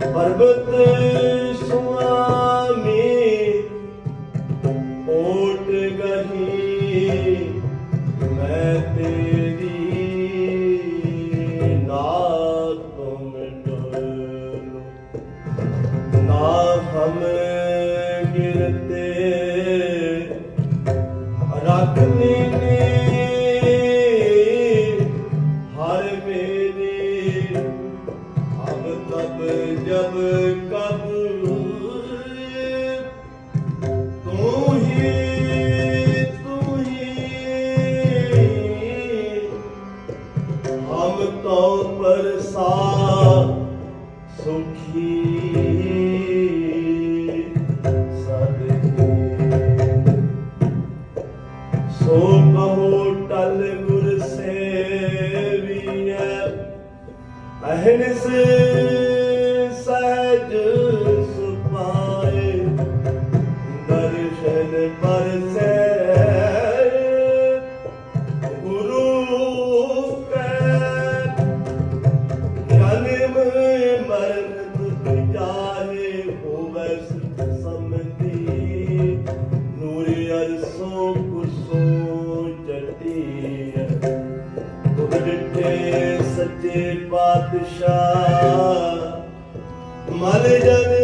ਪਰਬਤ ਸੁਆਮੀ, ਓਟ ਗਹੀ, ਮੈਂ ਤੇਰੀ ਨਾਤ ਤੁਮ ਡੋਲ ਨਾ ਹਮ ਗਿਰਤੇ ਰੱਖਨੇ ਨੇ, ਹਰ ਮੇਰੇ ਜਬ ਕਬ ਤੂੰ ਹੀ ਤੂੰ ਹੀ। ਹਮ ਤੋ ਪਰਸਾ ਸੁਖੀ ਸਦਕੇ। ਸੋ ਕਹੋ ਟਲ ਗੁਰ ਸੇਵੀਐ, ਅਹਨਿਸ ਸੱਚੇ ਪਾਤਸ਼ਾਹ। ਮਲ ਜਨ